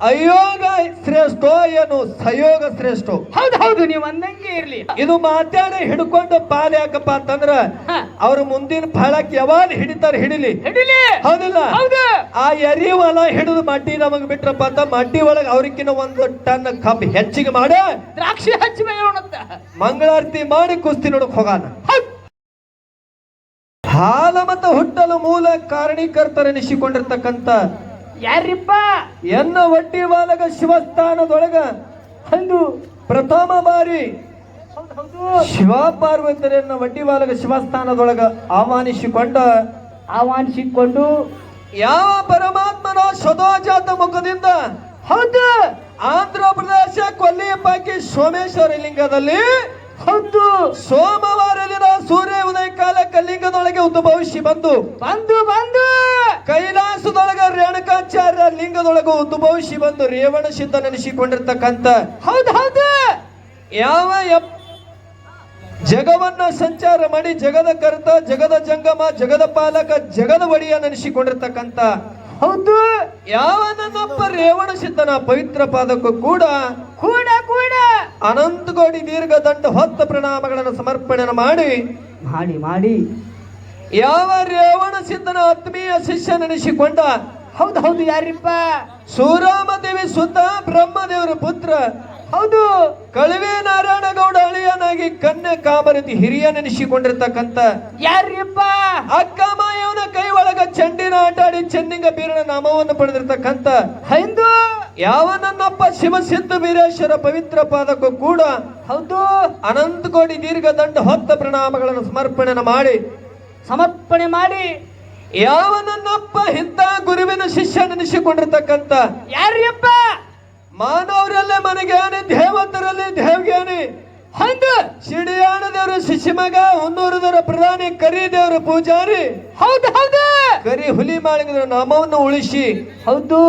ಅಯೋಗ ಶ್ರೇಷ್ಠೋ ಏನು ಸಯೋಗ ಶ್ರೇಷ್ಠೋ ಹೌದು ಹೌದು ನೀವು ಅಂದಂಗೆ ಇರ್ಲಿ. ಇದು ಮಾತಾಡ ಹಿಡ್ಕೊಂಡು ಪಾಲ್ ಯಾಕಪ್ಪ ಅಂತಂದ್ರ ಅವ್ರ ಮುಂದಿನ ಫಳಕ್ ಯಾವಾಗ ಹಿಡಿತಾರ ಹಿಡಿಲಿ. ಹಿಡಿಲಿ. ಹೌದಿಲ್ಲ? ಹೌದು. ಆ ಎರಿ ಹೊಲ ಹಿಡಿದು ಮಡ್ಡಿ ನಮಗ್ ಬಿಟ್ರಪ್ಪ ಅಂತ ಮಡ್ಡಿ ಒಳಗ ಅವ್ರಿಗಿನ ಒಂದು ಟನ್ ಕಬ್ ಹೆಚ್ಚಿಗೆ ಮಾಡಿ. ದ್ರಾಕ್ಷಿ ಹಚ್ಚಿ ಮಂಗಳಾರತಿ ಮಾಡಿ ಕುಸ್ತಿ ನೋಡಕ್ ಹೋಗಾನ. ಹಾಲ ಮತ್ತು ಹುಟ್ಟಲು ಮೂಲ ಕಾರಣೀಕರ್ತರೆನಿಸಿಕೊಂಡಿರ್ತಕ್ಕಂಥ ಯಾರಿಪ್ಪ ಎನ್ನ ಒಟ್ಟಿ ಬಾಲಕ ಶಿವಸ್ಥಾನದೊಳಗ ಅಂದು ಪ್ರಥಮ ಬಾರಿ ಶಿವ ಪಾರ್ವತರನ್ನ ವಡ್ಡಿ ಬಾಲಕ ಶಿವಸ್ಥಾನದೊಳಗ ಆಹ್ವಾನಿಸಿಕೊಂಡ ಆಹ್ವಾನಿಸಿಕೊಂಡು ಯಾವ ಪರಮಾತ್ಮನ ಸದೋಜಾತ ಮುಖದಿಂದ ಹೌದು ಆಂಧ್ರ ಪ್ರದೇಶ ಕೊಲ್ಲಿಯಪ್ಪಾಕಿ ಸೋಮೇಶ್ವರ ಲಿಂಗದಲ್ಲಿ ಹೌದು. ಸೋಮವಾರ ಸೂರ್ಯ ಉದಯ ಕಾಲಕ್ಕೆ ಲಿಂಗದೊಳಗೆ ಉದ್ಭವಿಸಿ ಬಂದು ಬಂದು ಬಂದು. ಕೈಲಾಸದೊಳಗ ರೇಣುಕಾಚಾರ್ಯ ಲಿಂಗದೊಳಗ ಉದ್ಭವಿಸಿ ಬಂದು ರೇವಣ ಸಿದ್ಧ ನೆನೆಸಿಕೊಂಡಿರ್ತಕ್ಕಂಥ ಹೌದು ಹೌದು. ಯಾವ ಜಗವನ್ನ ಸಂಚಾರ ಮಾಡಿ ಜಗದ ಕರ್ತ ಜಗದ ಜಂಗಮ ಜಗದ ಪಾಲಕ ಜಗದ ಒಡೆಯ ನೆನೆಸಿಕೊಂಡಿರ್ತಕ್ಕಂಥ ಹೌದು. ಯಾವ ನನ್ನಪ್ಪ ರೇವಣ ಸಿದ್ಧನ ಪವಿತ್ರ ಪಾದಕ್ಕೂ ಕೂಡ ಕೂಡ ಕೂಡ. ಅನಂತಗೋಡಿ ದೀರ್ಘ ದಂಡ ಹೊತ್ತ ಪ್ರಣಾಮಗಳನ್ನು ಸಮರ್ಪಣೆ ಮಾಡಿ ಮಾಡಿ ಮಾಡಿ. ಯಾವ ರೇವಣ ಸಿದ್ಧನ ಆತ್ಮೀಯ ಶಿಷ್ಯ ನೆನೆಸಿಕೊಂಡ ಹೌದು ಹೌದು ಯಾರಿಪ್ಪ? ಸೂರಾಮದೇವಿ ಸುತ್ತ ಬ್ರಹ್ಮದೇವರ ಪುತ್ರ. ಹೌದು. ಕಳುವೆ ನಾರಾಯಣ ಗೌಡ ಅಳಿಯನಾಗಿ ಕನ್ಯ ಕಾಮರತಿ ಹಿರಿಯ ನೆನೆಸಿಕೊಂಡಿರ್ತಕ್ಕಂಥ ಯಾರಿಪ್ಪ? ಅಕ್ಕ ಮಾಯವನ ಕೈ ಒಳಗ ಚಂಡಿನ ಆಟ ಆಡಿ ಚೆನ್ನಿಂಗ ಬೀರನ ನಾಮವನ್ನು ಪಡೆದಿರ್ತಕ್ಕಂಥ. ಹೈಂದು. ಯಾವ ನನ್ನಪ್ಪ ಶಿವಸಿದ್ಧ ವೀರೇಶ್ವರ ಪವಿತ್ರ ಪಾದಕ್ಕೂ ಕೂಡ ಹೌದು. ಅನಂತ ಕೋಟಿ ದೀರ್ಘ ದಂಡ ಹೊತ್ತ ಪ್ರಣಾಮಗಳನ್ನು ಸಮರ್ಪಣೆ ಮಾಡಿ ಸಮರ್ಪಣೆ ಮಾಡಿ ಯಾವ ನನ್ನಪ್ಪ ಇಂಥ ಗುರುವಿನ ಶಿಷ್ಯ ಯಾರ್ಯಪ್ಪ? ಯಾರಿಪ್ಪ ಮಾನವರಲ್ಲೇ ಮನಜ್ಞಾನಿ ದೇವತರಲ್ಲಿ ದೇವ್ಗೇನೆ. ಹೌದು. ಶಿಡಿಯಾಣ ದೇವರು ಮಗ ಹೊನ್ನೂರದವರ ಪ್ರಧಾನಿ ಕರಿ ದೇವರ ಪೂಜಾರಿ. ಹೌದು ಹೌದು. ಕರಿ ಹುಲಿ ಮಾಳಿಗರ ನಾಮವನ್ನು ಉಳಿಸಿ. ಹೌದು.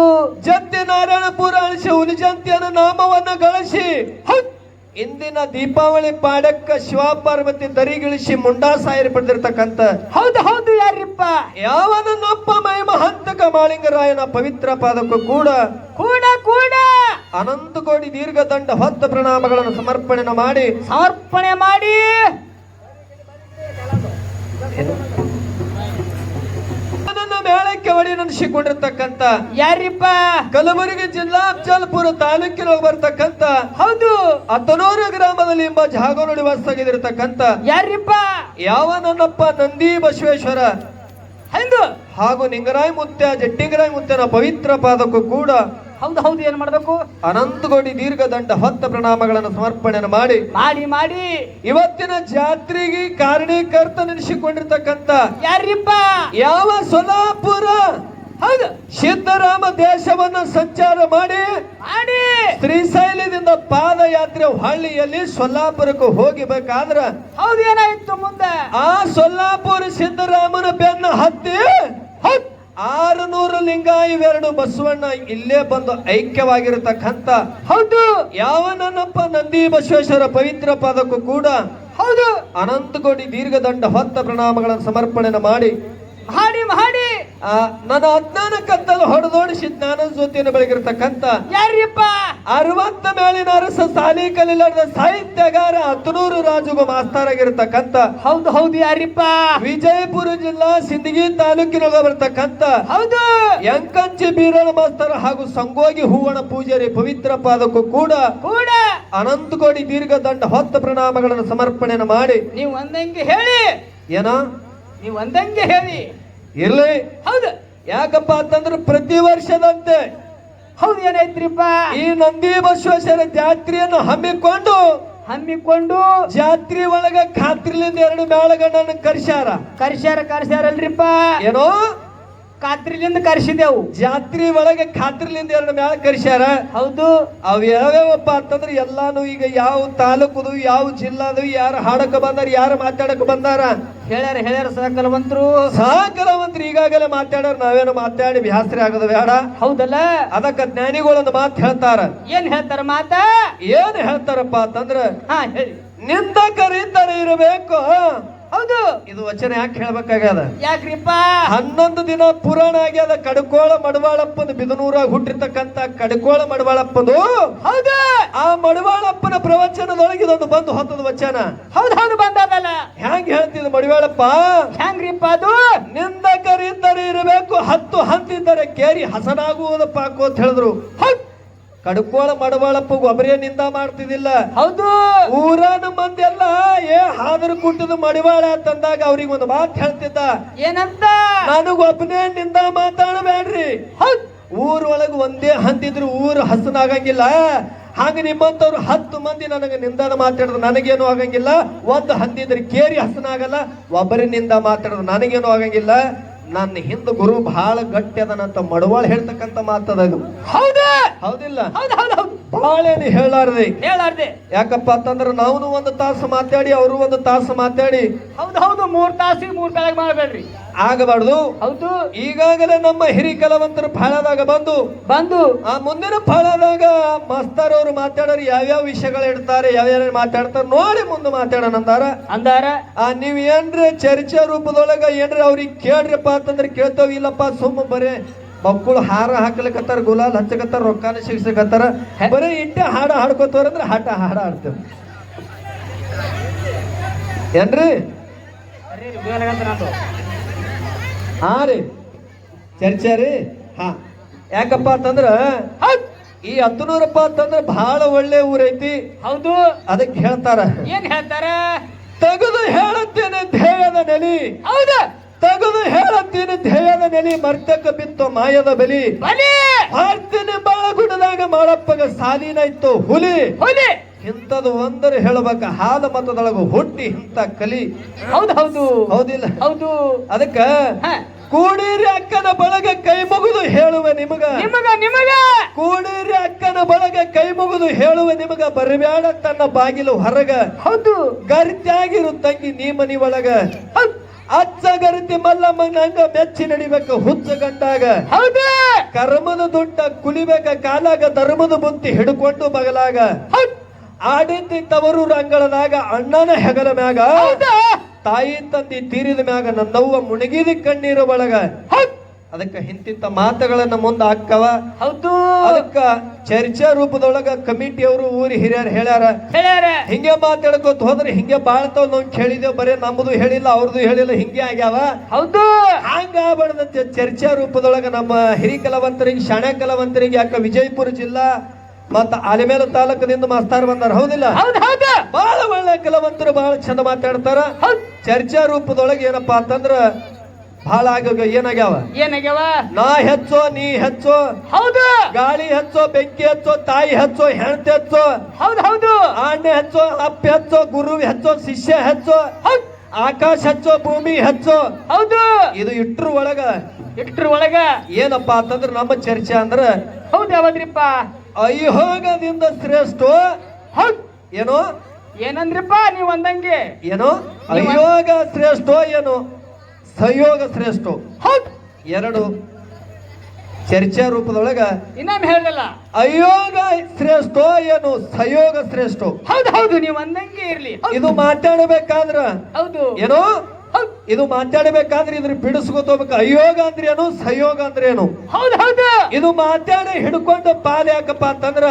ಜಂತಿ ನಾರಾಯಣಪುರ ಅಳಿಸಿ ಹುಲಿ ಜಂತಿಯನ್ನು ನಾಮವನ್ನು ಗಳಿಸಿ. ಹೌದ್. ಇಂದಿನ ದೀಪಾವಳಿ ಪಾಡಕ್ಕ ಶಿವಪಾರ್ವತಿ ದರಿಗಿಳಿಸಿ ಮುಂಡಾ ಸಾಯರಿ ಪಡೆದಿರ್ತಕ್ಕಂಥ ಹೌದು ಹೌದು ಯಾರಿಪ್ಪ? ಯಾವನೊಪ್ಪ ನನ್ನಪ್ಪ ಮೈ ಮಹಂತಕ ಮಾಳಿಂಗರಾಯನ ಪವಿತ್ರ ಪಾದಕ್ಕೂ ಕೂಡ ಕೂಡ ಕೂಡ. ಅನಂತ ಕೋಟಿ ದೀರ್ಘ ದಂಡ ಹೊತ್ತ ಪ್ರಣಾಮಗಳನ್ನು ಸಮರ್ಪಣೆ ಮಾಡಿ ಸಮರ್ಪಣೆ ಮಾಡಿ. ಒಡಿ ಯಾರಿಪ್ಪ? ಕಲಬುರಗಿ ಜಿಲ್ಲಾ ಅಫಜಲ್ಪುರ ತಾಲೂಕಿನ ಬರ್ತಕ್ಕಂತ ಹೌದು. ಅತನೂರು ಗ್ರಾಮದಲ್ಲಿ ಎಂಬ ಜಾಗನುಡಿ ವಾಸವಾಗಿರತಕ್ಕಂಥ ಯಾರಿಪ್ಪ? ಯಾವ ನನ್ನಪ್ಪ ನಂದಿ ಬಸವೇಶ್ವರ ಹೌದು. ಹಾಗೂ ನಿಂಗರಾಯ ಮುತ್ಯ ಜಟ್ಟಿಂಗರಾಯ ಮುತ್ಯನ ಪವಿತ್ರ ಪಾದಕ್ಕೂ ಕೂಡ ಹೌದು ಹೌದು ಏನ್ ಮಾಡಬೇಕು? ಅನಂತಗೋಡಿ ದೀರ್ಘ ದಂಡ ಹೊತ್ತ ಪ್ರಣಾಮಗಳನ್ನು ಸಮರ್ಪಣೆ ಮಾಡಿ ಮಾಡಿ ಮಾಡಿ. ಇವತ್ತಿನ ಜಾತ್ರೆಗೆ ಕಾರಣೀಕರ್ತ ನೆನೆಸಿಕೊಂಡಿರ್ತಕ್ಕಂಥ ಯಾರಿಪ್ಪ? ಯಾವ ಸೊಲಾಪುರ ಹೌದು. ಸಿದ್ದರಾಮ ದೇಶವನ್ನು ಸಂಚಾರ ಮಾಡಿ ಮಾಡಿ. ಶ್ರೀಶೈಲದಿಂದ ಪಾದಯಾತ್ರೆ ಹಳ್ಳಿಯಲ್ಲಿ ಸೊಲ್ಲಾಪುರಕ್ಕೆ ಹೋಗಿಬೇಕಾದ್ರ ಹೌದು ಏನಾಯ್ತು ಮುಂದೆ? ಆ ಸೊಲ್ಲಾಪುರ ಸಿದ್ದರಾಮನ ಬೆನ್ನ ಹತ್ತಿ ಆರುನೂರು ಲಿಂಗ ಇವೆರಡು ಬಸವಣ್ಣ ಇಲ್ಲೇ ಬಂದು ಐಕ್ಯವಾಗಿರತಕ್ಕಂತ ಹೌದು. ಯಾವ ನನ್ನಪ್ಪ ನಂದಿ ಬಸವೇಶ್ವರ ಪವಿತ್ರ ಪಾದಕ್ಕೂ ಕೂಡ ಹೌದು. ದೀರ್ಘ ದೀರ್ಘದಂಡ ಹೊತ್ತ ಪ್ರಣಾಮಗಳನ್ನು ಸಮರ್ಪಣೆ ಮಾಡಿ ಮಾಡಿ ಮಾಡಿ ನನ್ನ ಅಜ್ಞಾನ ಕತ್ತಲು ಹೊಡೆದೋಡಿಸಿ ಜ್ಞಾನ ಜ್ಯೋತಿಯನ್ನು ಬೆಳಗಿರ್ತಕ್ಕಂತ ಯಾರಿಪ್ಪ? ಅರವತ್ತ ಮೇಲಿನ ಅರಸ ಸಾಲಿ ಕಲಿಲಾರದ ಸಾಹಿತ್ಯಗಾರ ಹತ್ತನೂರು ರಾಜುಗ ಮಾಸ್ತರಾಗಿರ್ತಕ್ಕಂಥ ಹೌದು ಹೌದು ಯಾರಿಪ್ಪ? ವಿಜಯಪುರ ಜಿಲ್ಲಾ ಸಿಂದಗಿ ತಾಲೂಕಿನೊಳಗ ಬರ್ತಕ್ಕಂತ ಹೌದು. ಯಂಕಂಚಿ ಬೀರಳ ಮಾಸ್ತರ ಹಾಗೂ ಸಂಗೋಗಿ ಹೂವಣ ಪೂಜಾರಿ ಪವಿತ್ರ ಪಾದಕ್ಕೂ ಕೂಡ ಕೂಡ. ಅನಂತ ಕೋಟಿ ದೀರ್ಘ ದಂಡ ಹೊತ್ತ ಪ್ರಣಾಮಗಳನ್ನು ಸಮರ್ಪಣೆಯನ್ನು ಮಾಡಿ ನೀವು ಒಂದಂಗೆ ಹೇಳಿ. ಏನ? ನೀವು ಒಂದಂಗೆ ಹೇಳಿ. ಇರ್ಲಿ. ಹೌದು. ಯಾಕಪ್ಪ ಅಂತಂದ್ರೆ ಪ್ರತಿ ವರ್ಷದಂತೆ. ಹೌದು ಏನಾಯ್ತ್ರಿಪ್ಪ? ಈ ನಂದಿ ಬಸವೇಶ್ವರ ಜಾತ್ರೆಯನ್ನು ಹಮ್ಮಿಕೊಂಡು ಹಮ್ಮಿಕೊಂಡು ಜಾತ್ರಿ ಒಳಗ ಖಾತ್ರಿಲಿಂದ ಎರಡು ಮೇಳಗಣ್ಣನ ಕರ್ಸ್ಯಾರ. ಕರ್ಸ್ಯಾರ ಅಲ್ರಿಪ್ಪ ಏನೋ? ಕಾತ್ರಿಲಿಂದ ಕರ್ಸಿದೆವು. ಜಾತ್ರಿ ಒಳಗೆ ಖಾತ್ರಿಲಿಂದ ಎರಡು ಮ್ಯಾಲ ಕರ್ಸ್ಯಾರ. ಹೌದು. ಅವ್ ಯಾವ್ಯಾವಪ್ಪ ಅಂತಂದ್ರೆ ಎಲ್ಲಾನು ಈಗ ಯಾವ ತಾಲೂಕುದು ಯಾವ ಜಿಲ್ಲಾದು ಯಾರು ಹಾಡಕ ಬಂದಾರ ಯಾರು ಮಾತಾಡಕ ಬಂದಾರ? ಹೇಳ್ಯಾರ ಹೇಳ್ಯಾರ ಸಹಕಲವಂತರು ಸಹಕರವಂತ್ರಿ ಈಗಾಗಲೇ ಮಾತಾಡ್ಯಾರ ನಾವೇನು ಮಾತಾಡಿ ಬ್ಯಾಸ್ರಿ ಆಗದ ಬೇಡ. ಹೌದಲ್ಲ? ಅದಕ್ಕ ಜ್ಞಾನಿಗಳೊಂದು ಮಾತು ಹೇಳ್ತಾರ. ಏನ್ ಹೇಳ್ತಾರ ಮಾತಾ? ಏನ್ ಹೇಳ್ತಾರಪ್ಪ ಅಂತಂದ್ರ ಹಾ ಹೇಳಿ. ನಿಂದಕರಿದ್ದರೆ ಇರಬೇಕು. ಹೌದು. ಇದು ವಚನ ಯಾಕೆ ಹೇಳ್ಬೇಕಾಗ್ಯದ? ಯಾಕ್ರಿಪ್ಪ? ಹನ್ನೊಂದು ದಿನ ಪುರಾಣ ಆಗ್ಯದ ಕಡಕೋಳ ಮಡವಾಳಪ್ಪನ ಬಿದನೂರಾಗ ಹುಟ್ಟಿರ್ತಕ್ಕಂತ ಕಡಕೋಳ ಮಡವಾಳಪ್ಪದು. ಹೌದು. ಆ ಮಡವಾಳಪ್ಪನ ಪ್ರವಚನದೊಳಗೆ ಇದೊಂದು ಬಂದು ಹೊತ್ತದ ವಚನ. ಹೌದು ಹೌದು ಬಂದದಲ್ಲ. ಹೆಂಗ್ ಹೇಳ್ತಿದ್ ಮಡಿವಾಳಪ್ಪ? ಹೆಂಗ್ರಿಪ್ಪ ಅದು? ನಿಂದಕರಿದ್ದರೆ ಇರಬೇಕು ಹತ್ತು ಹಂತಿದ್ದರೆ ಕೇರಿ ಹಸನಾಗುವುದು ಪಾಕು ಅಂತ ಹೇಳಿದ್ರು. ಹೌದ್. ಕಡ್ಕೋಳ ಮಡವಾಳಪ್ಪ ಒಬ್ಬರೇ ನಿಂದ ಮಾಡ್ತಿದ್ದಿಲ್ಲ. ಹೌದು. ಊರನ ಮಂದಿ ಎಲ್ಲ ಏ ಹಾದರು ಕುಟ್ಟದ ಮಡಿವಾಳ ಅಂತಂದಾಗ ಅವ್ರಿಗೆ ಒಂದು ಮಾತು ಹೇಳ್ತಿದ್ದ. ಏನಂತ? ನನಗೊಬ್ಬನೇ ನಿಂದ ಮಾತಾಡಬೇಡ್ರಿ. ಊರ್ ಊರೊಳಗೆ ಒಂದೇ ಹಂತಿದ್ರು ಊರು ಹಸನಾಗಂಗಿಲ್ಲ ಹಾಗೆ ನಿಮ್ಮಂತವ್ರು ಹತ್ತು ಮಂದಿ ನನಗೆ ನಿಂದನ ಮಾತಾಡಿದ್ರು ನನಗೇನು ಆಗಂಗಿಲ್ಲ. ಒಂದು ಹಂದಿದ್ರೆ ಕೇರಿ ಹಸನಾಗಲ್ಲ ಒಬ್ಬರಿನಿಂದ ಮಾತಾಡಿದ್ರು ನನಗೇನು ಆಗಂಗಿಲ್ಲ. ನನ್ನ ಹಿಂದ ಗುರು ಬಹಳ ಗಟ್ಟಿ ಅದನಂತ ಮಡವಾಳ ಹೇಳ್ತಕ್ಕಂತ ಮಾತದ ಅದು. ಹೌದು? ಹೌದಿಲ್ಲ? ಹೌದು ಹೌದು ಹೌದು. ಬಹಳೇನು ಹೇಳಾರ್ದೆ. ಹೇಳಾರ್ದೆ. ಯಾಕಪ್ಪ ಅಂತಂದ್ರೆ ನಾವು ಒಂದು ತಾಸು ಮಾತಾಡಿ ಅವರು ಒಂದು ತಾಸು ಮಾತಾಡಿ. ಹೌದು ಹೌದು ಮೂರ್ ತಾಸಿಗೆ ಮೂರ್ ಕಾಲಾಗ ಮಾಡಬೇಡ್ರಿ. ಆಗಬಾರ್ದು. ಹೌದು. ಈಗಾಗಲೇ ನಮ್ಮ ಹಿರಿ ಕಲಾವಂತರು ಫಾಳದಾಗ ಬಂದು. ಬಂದು. ಆ ಮುಂದಿನ ಫಳದಾಗ ಮಸ್ತರ್ ಅವರು ಮಾತಾಡೋರು ಯಾವ್ಯಾವ ವಿಷಯಗಳು ಇಡ್ತಾರೆ ಯಾವ್ಯಾವ ಮಾತಾಡ್ತಾರೆ ನೋಡಿ ಮುಂದೆ ಮಾತಾಡೋಣ ಅಂದಾರ. ಅಂದಾರ. ಆ ನೀವ್ ಏನ್ರಿ ಚರ್ಚೆ ರೂಪದೊಳಗ ಏನ್ರಿ ಅವ್ರಿಗೆ ಕೇಳ್ರಿಪ್ಪ ಅಂತಂದ್ರೆ ಕೇಳ್ತಾವ ಇಲ್ಲಪ್ಪ ಸುಮ್ಮ ಬರೇ ಮಕ್ಕಳು ಹಾರ ಹಾಕ್ಲಿಕತ್ತಾರ ಗುಲಾಲ್ ಹಚ್ಚಕತ್ತಾರ ರೊಕ್ಕಾನ ಸಿಗ್ಸಕತ್ತಾರ. ಬರೀ ಇಟ್ಟೆ ಹಾಡ ಹಾಡ್ಕೋತವ್ರ ಅಂದ್ರೆ ಹಾಟ ಹಾಡ ಹಾಡ್ತೇವೆ. ಏನ್ರಿ ಅರೇ ರೀ, ಬೇಲಗಂತ ನಂದು. ಹಾ ರೀ. ಚರ್ಚೆ ರೀ. ಹಾ. ಯಾಕಪ್ಪ ಅಂತಂದ್ರ ಈ ಹತ್ತನೂರಪ್ಪ ಅಂತಂದ್ರೆ ಬಹಳ ಒಳ್ಳೆ ಊರೈತಿ. ಹೌದು. ಅದಕ್ಕೆ ಹೇಳ್ತಾರ. ಏನ್ ಹೇಳ್ತಾರ? ತೆಗೆದು ಹೇಳುತ್ತೇನೆ ಧ್ಯೇಯದ ನೆಲಿ. ಹೌದು. ತೆಗೆದು ಹೇಳುತ್ತೇನೆ ಧ್ಯೇಯದ ನೆಲಿ ಮರ್ತಕ ಬಿತ್ತು ಮಾಯದ ಬಲಿ. ಬಲಿ. ಹಾಡ್ತೇನೆ ಬಾಳಗುಡದಾಗ ಮಾಡಪ್ಪಗ ಸಾಲಿನ ಇತ್ತು ಹುಲಿ. ಹುಲಿ. ಇಂಥದ್ದು ಒಂದರೆ ಹೇಳಬೇಕ. ಹಾಲು ಮತದೊಳಗ ಹುಟ್ಟಿ ಇಂಥ ಕಲಿ. ಹೌದು ಹೌದು. ಹೌದಿಲ್ಲ? ಹೌದು. ಅದಕ್ಕ. ಕೂಡಿರಿ ಅಕ್ಕನ ಬಳಗ ಕೈ ಮುಗಿದು ಹೇಳುವ ನಿಮಗ. ನಿಮಗ ನಿಮಗ. ಕೂಡಿರಿ ಅಕ್ಕನ ಬಳಗ ಕೈ ಮುಗಿದು ಹೇಳುವ ನಿಮಗ. ಬರಬೇಡ ತನ್ನ ಬಾಗಿಲು ಹೊರಗ. ಹೌದು. ಗರ್ತಿಯಾಗಿರು ತಂಗಿ ನೀ ಮನಿ ಒಳಗ. ಅಚ್ಚ ಗರಿತಿ ಮಲ್ಲಮ್ಮನಂಗ ಮೆಚ್ಚಿ ನಡಿಬೇಕ ಹುಚ್ಚ ಗಂಟಾಗ. ಹೌದು. ಕರ್ಮದ ದುಡ್ಡ ಕುಲಿಬೇಕ ಕಾಲಾಗ ಧರ್ಮದ ಬುತ್ತಿ ಹಿಡ್ಕೊಂಡು ಬಗಲಾಗ. ಹೌದ್. ಆಡಿದ್ದಿ ತವರು ರಂಗಳದಾಗ ಅಣ್ಣನ ಹೆಗಲ ಮ್ಯಾಗ ತಾಯಿ ತಂದಿ ತೀರಿದ ಮ್ಯಾಗ ನನ್ನವ್ವ ಮುಣಗಿದ ಕಣ್ಣೀರು ಒಳಗ. ಅದಕ್ಕೆ ಇಂತಿಂತ ಮಾತುಗಳನ್ನ ಮುಂದ ಹಾಕವ. ಹೌದು. ಅದಕ್ಕ ಚರ್ಚಾ ರೂಪದೊಳಗ ಕಮಿಟಿಯವರು ಊರಿ ಹಿರಿಯರು ಹೇಳ್ಯಾರ ಹೇಳ್ಯಾರ. ಹಿಂಗೆ ಮಾತಾಡ್ಕೋತ ಹೋದ್ರೆ ಹಿಂಗೆ ಬಾಳ್ತಾವ್ ನಾವು ಕೇಳಿದೇವ್ ಬರೇ ನಮ್ಮದು ಹೇಳಿಲ್ಲ ಅವ್ರದ್ದು ಹೇಳಿಲ್ಲ ಹಿಂಗೆ ಆಗ್ಯಾವ. ಹೌದು. ಹಂಗ ಬಡದಂತೆ ಚರ್ಚಾ ರೂಪದೊಳಗ ನಮ್ಮ ಹಿರಿ ಕಲಾವಂತರಿಗೆ ಶಾಣೆ ಕಲಾವಂತರಿಗೆ ಯಾಕ ವಿಜಯಪುರ ಜಿಲ್ಲಾ ಮತ್ತ ಆಲಿಮೇಲ ತಾಲೂಕದಿಂದ ಮಾಸ್ತಾರ್ ಬಂದಾರ. ಹೌದಿಲ್ಲ? ಹೌದು ಹೌದು. ಬಹಳ ಒಳ್ಳೆ ಕಲಾವಂತರು ಬಹಳ ಚಂದ ಮಾತಾಡ್ತಾರ. ಚರ್ಚಾ ರೂಪದೊಳಗೆ ಏನಪ್ಪಾ ಅಂತಂದ್ರ ಬಹಳ ಆಗ ಏನಾಗ್ಯಾವ? ಏನಾಗ್ಯಾವ? ನಾ ಹೆಚ್ಚೋ ನೀ ಹೆಚ್ಚೋ ಹೌದು. ಗಾಳಿ ಹೆಚ್ಚೋ ಬೆಂಕಿ ಹೆಚ್ಚೋ ತಾಯಿ ಹೆಚ್ಚೋ ಹೆಣ್ತಿ ಹೆಚ್ಚೋ ಹೌದು ಹೌದು. ಆಣೆ ಹೆಚ್ಚೋ ಅಪ್ಪ ಹೆಚ್ಚೋ ಗುರು ಹೆಚ್ಚೋ ಶಿಷ್ಯ ಹೆಚ್ಚೋ ಆಕಾಶ ಹೆಚ್ಚೋ ಭೂಮಿ ಹೆಚ್ಚೋ. ಹೌದು. ಇದು ಇಟ್ರ ಒಳಗ ಇಟ್ರ ಒಳಗ. ಏನಪ್ಪಾ ಅಂತಂದ್ರ ನಮ್ಮ ಚರ್ಚೆ ಅಂದ್ರ ಹೌದು ಯಾವದ್ರಿಪ್ಪ? ಅಯೋಗದಿಂದ ಶ್ರೇಷ್ಠ? ಏನು ಏನೋ? ಏನಂದ್ರಿಪ್ಪ ನೀವ್ ಅಂದಂಗೆ? ಏನು? ಅಯೋಗ ಶ್ರೇಷ್ಠ ಏನು? ಸಹಯೋಗ ಶ್ರೇಷ್ಠ. ಹೌದು. ಎರಡು. ಚರ್ಚಾ ರೂಪದೊಳಗ ಇನ್ನೊಮ್ಮೆ ಹೇಳಲ್ಲ ಅಯೋಗ ಶ್ರೇಷ್ಠ ಏನು? ಸಹಯೋಗ ಶ್ರೇಷ್ಠ. ಹೌದು ಹೌದು ನೀವು ಅಂದಂಗೆ ಇರ್ಲಿ. ಇದು ಮಾತಾಡಬೇಕಾದ್ರ ಹೌದು. ಏನೋ? ಇದು ಮಾತಾಡಬೇಕಾದ್ರೆ ಇದ್ರ ಬಿಡಿಸ್ಕೊತೋಬೇಕು ಅಯೋಗ ಅಂದ್ರೆ ಏನು ಸಹಯೋಗ ಅಂದ್ರೆ ಏನು ಹೌದು ಹೌದು. ಇದು ಮಾತಾಡಿ ಹಿಡ್ಕೊಂಡು ಪಾಲ್ ಯಾಕಪ್ಪ ಅಂತಂದ್ರ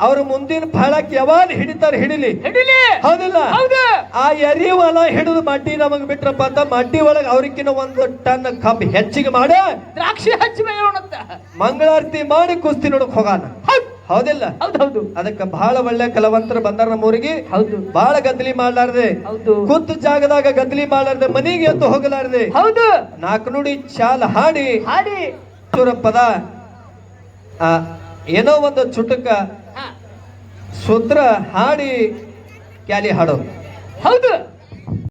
ಅವ್ರ ಮುಂದಿನ ಫಳಕ್ ಯಾವಾಗ ಹಿಡಿತಾರ ಹಿಡಿಲಿ. ಹಿಡಿಲಿ. ಹೌದಿಲ್ಲ? ಹೌದು. ಆ ಎರಿ ಹೊಲ ಹಿಡಿದು ಮಡ್ಡಿ ನಮಗ್ ಬಿಟ್ರಪ್ಪ ಅಂತ ಮಡ್ಡಿ ಒಳಗ ಅವ್ರಿಗಿನ ಒಂದು ಟನ್ ಕಬ್ಬು ಹೆಚ್ಚಿಗೆ ಮಾಡಿ. ದ್ರಾಕ್ಷಿ ಹಚ್ಚಿ ಮಂಗಳಾರತಿ ಮಾಡಿ ಕುಸ್ತಿ ನೋಡಕ್ ಹೋಗಾನ. ಹೌದ್. ಹೌದಿಲ್ಲ? ಹೌದು ಅದಕ್ಕೆ ಬಹಳ ಒಳ್ಳೆ ಕಲವಂತರ ಬಂದಾರ ನಮ್ಮೂರಿಗೆ. ಹೌದು. ಬಹಳ ಗದ್ದಲಿ ಮಾಡ್ಲಾರ್ದೆ. ಹೌದು. ಕೂತ ಜಾಗದಾಗ ಗದ್ದಲಿ ಮಾಡ್ಲಾರ್ದೆ ಮನೆಗೆ ಎದ್ದು ಹೋಗಲಾರ್ದೆ. ಹೌದು. ನಾಲ್ಕು ನುಡಿ ಚಾಲ ಹಾಡಿ. ಹಾಡಿ. ಚೂರ ಪದ. ಆ, ಏನೋ ಒಂದು ಚುಟುಕ. ಸೂತ್ರ ಹಾಡಿ. ಕ್ಯಾಲಿ ಹಾಡೋದು. ಹೌದು.